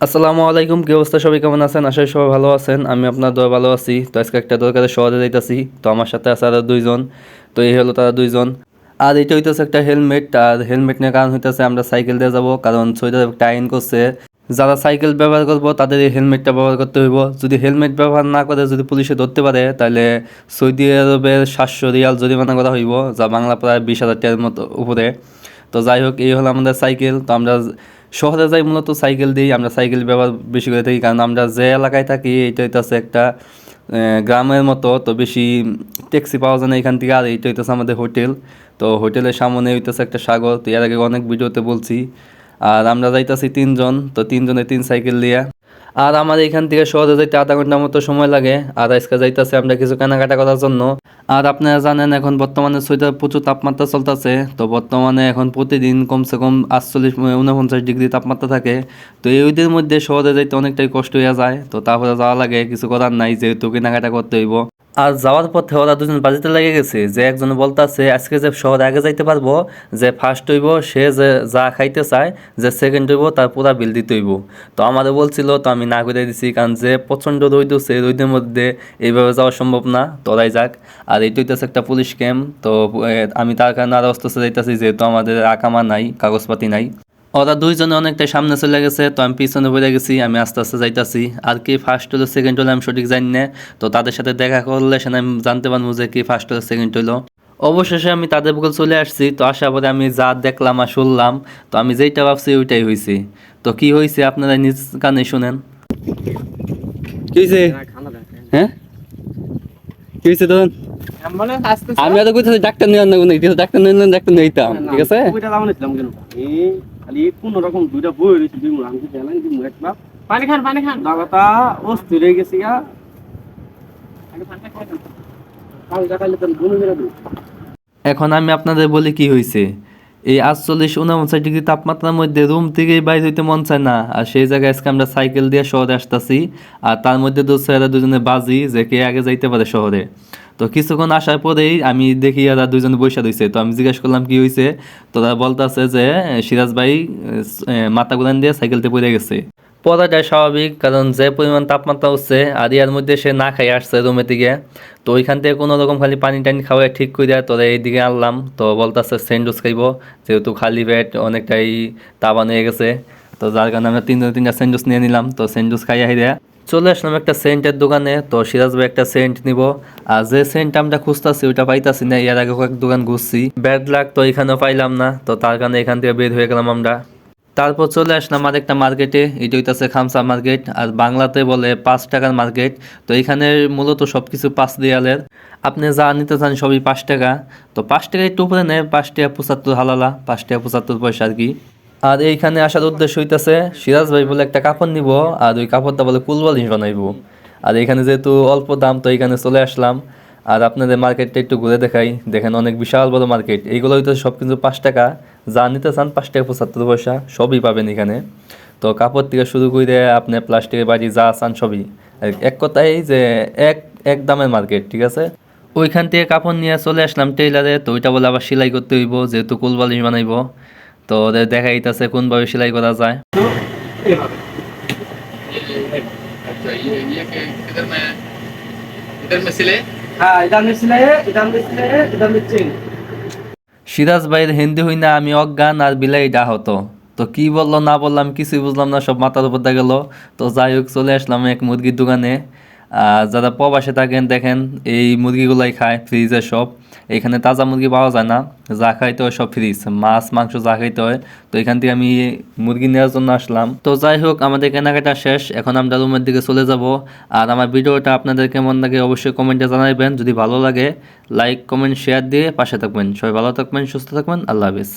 আসসালামু আলাইকুম, কি অবস্থা? সবাই কেমন আছেন? আশা করি সবাই ভালো আছেন। আমি আপনার দোয়া ভালো আছি। তো আজকে একটা দরকারে শহরে যাইতাছি। তো আমার সাথে আছে আরও দুইজন। তো এই হলো তারা দুইজন। আর এটা হইতেছে একটা হেলমেট। আর হেলমেট নিয়ে কারণ হইতেছে আমরা সাইকেল দিয়ে যাব। কারণ সৈদার একটা আইন করছে, যারা সাইকেল ব্যবহার করব, তাদের এই হেলমেটটা ব্যবহার করতে হইব। যদি হেলমেট ব্যবহার না করে, যদি পুলিশে ধরতে পারে, তাহলে সৌদি আরবের সাতশো রিয়াল জরিমানা করা হইব, যা বাংলা প্রায় বিশ হাজার টাকার মতো উপরে। তো যাই হোক, এই হলো আমাদের সাইকেল। তো আমরা শহরে যাই মূলত সাইকেল দিয়েই, আমরা সাইকেল ব্যবহার বেশি করে থাকি। কারণ আমরা যে এলাকায় থাকি এটা হইতেছে একটা গ্রামের মতো, তো বেশি ট্যাক্সি পাওয়া যায় না এখান থেকে। আর এইটা হইতেছে আমাদের হোটেল। তো হোটেলের সামনে হইতেছে একটা সাগর। তো এর আগে অনেক ভিডিওতে বলছি। আর আমরা যাইতেছি তিনজন। তো তিনজনে তিন সাইকেল দিয়ে আর আমার এখান থেকে শহরে যাইতে আধা ঘণ্টার মতো সময় লাগে। আর আজকে যাইতেছে আমরা কিছু কেনাকাটা করার জন্য। আর আপনারা জানেন, এখন বর্তমানে সোয়েটার প্রচুর তাপমাত্রা চলতেছে। তো বর্তমানে এখন প্রতিদিন কমসে কম আটচল্লিশ উনপঞ্চাশ ডিগ্রি তাপমাত্রা থাকে। তো এই মধ্যে শহরে যাইতে অনেকটাই কষ্ট হয়ে যায়। তো তারপরে যাওয়া লাগে, কিছু করার নাই, যেহেতু কেনাকাটা করতে হইব। আর যাওয়ার পথে ওরা দুজন বাজিতে লেগে গেছে, যে একজন বলতাছে, আজকে যে শহরে আগে যাইতে পারব, যে ফার্স্ট হইব, সে যে যা খাইতে চায়, যে সেকেন্ড হইব, তার পুরা বিল দিতে হইব। তো আমাদের বলছিল, তো আমি না করে দিছি, কারণ যে প্রচণ্ড রোদ উঠছে রোদের মধ্যে এইভাবে যাওয়া সম্ভব না তোরাই যাক। আর এইটা হইতেছে একটা পুলিশ ক্যাম্প তো আমি তার কারণে আরও অস্ত যাইতেছি, যেহেতু আমাদের আকামা নাই, কাগজপাতি নাই। ওরা দুইজনে অনেকটাই সামনে চলে গেছে তো আমি পিছনে পড়ে গেছি আমি আস্তে আস্তে যাইতাছি। আর কি ফার্স্ট হলো সেকেন্ড হলো আমি সঠিক জানি না তো তাদের সাথে দেখা করলে সেখানে আমি জানতে পারব যে কি ফার্স্ট হলো সেকেন্ড হলো। অবশেষে আমি তাদের বকল চলে আসছি তো আসার পরে আমি যা দেখলাম আর শুনলাম তো আমি যেইটা ভাবছি ওইটাই হয়েছি তো কি হয়েছে আপনারা নিজ কানে শুনেন। কি হয়েছে হ্যাঁ? কি হয়েছে তখন? মানে আমি এত কইতেছি ডাক্তার নিয়ে না ডাক্তার নিয়ে ডাক্তার নিতাম ঠিক আছে? খালি কোন রকম দুইটা বই রয়েছে দুই আমি জ্বালাই দুই একটা পানি খান পানি খান। অস্থির হয়ে গেছে গা। এখন আমি আপনাদের বলি কি হয়েছে এই আটচল্লিশ উনপঞ্চাশ ডিগ্রি তাপমাত্রার মধ্যে রুম থেকে বাইরে হইতে মন চায় না। আর সেই জায়গায় আজকে আমরা সাইকেল দিয়ে শহরে আসতেছি। আর তার মধ্যে দু দুজনে বাজি যে কে আগে যাইতে পারে শহরে। তো কিছুক্ষণ আসার পরেই আমি দেখি এরা দুজনে বৈশা দিয়েছে তো আমি জিজ্ঞেস করলাম, কি হয়েছে তো তারা বলতেছে যে, সিরাজ ভাই মাথা গুলান দিয়ে সাইকেলতে পড়ে গেছে। পড়াটাই স্বাভাবিক, কারণ যে পরিমাণ তাপমাত্রা হচ্ছে, আর ইয়ার মধ্যে সে না খাই আসছে রুমের দিকে। তো ওইখান থেকে কোনো রকম খালি পানি টানি খাওয়াই ঠিক করে দেয় তোরা এইদিকে আনলাম। তো বলতেছে স্যান্ডউইচ খাইব, যেহেতু খালি পেট, অনেকটাই তাবান হয়ে গেছে। তো যার কারণে আমরা তিনজন তিনটা স্যান্ডউইচ নিয়ে নিলাম। তো স্যান্ডউইচ খাইয়া হিরে চলে আসলাম একটা সেন্টের দোকানে, তো সিরাজ ভাই একটা সেন্ট নিব। আর যে সেন্ট আমরা খুঁজতাছি, ওইটা পাইতাছি না, এর আগে কয়েক দোকান ঘুরছি। ব্যাড লাক তো এখানেও পাইলাম না, তো তার কারণে এখান থেকে বের হয়ে গেলাম আমরা। তারপর চলে আসলাম আরেকটা মার্কেটে এটা হইতাছে খামসা মার্কেট আর বাংলাতে বলে পাঁচ টাকার মার্কেট তো এখানে মূলত সব কিছু পাঁচ দেয়ালের। আপনি যা নিতে চান সবই পাঁচ টাকা। তো পাঁচ টাকা একটু উপরে নেয়, পাঁচ টাকা পঁচাত্তর হালালা, পাঁচ টাকা পঁচাত্তর পয়সা আর কি। আর এইখানে আসার উদ্দেশ্য হইতেছে, সিরাজ ভাই বলে একটা কাপড় নিব, আর ওই কাপড়টা বলে কুলবালিশ বানাইব। আর এখানে যেহেতু অল্প দাম, তো এখানে চলে আসলাম। আর আপনাদের মার্কেটটা একটু ঘুরে দেখাই। দেখেন অনেক বিশাল বড় মার্কেট। এইগুলো হইতে সব কিন্তু পাঁচ টাকা। যা নিতে চান পাঁচ টাকা পঁচাত্তর পয়সা, সবই পাবেন এখানে। তো কাপড় থেকে শুরু করে আপনি প্লাস্টিকের বাড়ি যা চান সবই। এক কথাই যে এক এক দামের মার্কেট, ঠিক আছে? ওইখান থেকে কাপড় নিয়ে চলে আসলাম টেইলারে। তো ওইটা বলে আবার সেলাই করতে হইব, যেহেতু কুলবালিশ বানাইব। তো ওদের দেখা দিতেছে কোনভাবে সেলাই করা যায়। সিরাজ ভাইয়ের হিন্দি হই না আমি অজ্ঞান আর বিলাই ডাহত তো কি বলল না বললাম কিছুই বুঝলাম না সব মাথার উপর দেখা গেলো। তো যাই হোক চলে আসলাম এক মুরগির দোকানে। যারা প্রবাসে থাকেন, দেখেন এই মুরগিগুলাই খায়, ফ্রিজের সব। এখানে তাজা মুরগি পাওয়া যায় না, যা খাইতে হয় সব ফ্রিজ। মাছ, মাংস যা খাইতে হয়। তো এখান থেকে আমি মুরগি নেওয়ার জন্য আসলাম। তো যাই হোক, আমাদের কেনাকাটা শেষ। এখন আমরা রুমের দিকে চলে যাব। আর আমার ভিডিওটা আপনাদের কেমন লাগে অবশ্যই কমেন্টে জানাবেন যদি ভালো লাগে, লাইক, কমেন্ট, শেয়ার দিয়ে পাশে থাকবেন। সবাই ভালো থাকবেন, সুস্থ থাকবেন। আল্লাহ হাফিজ।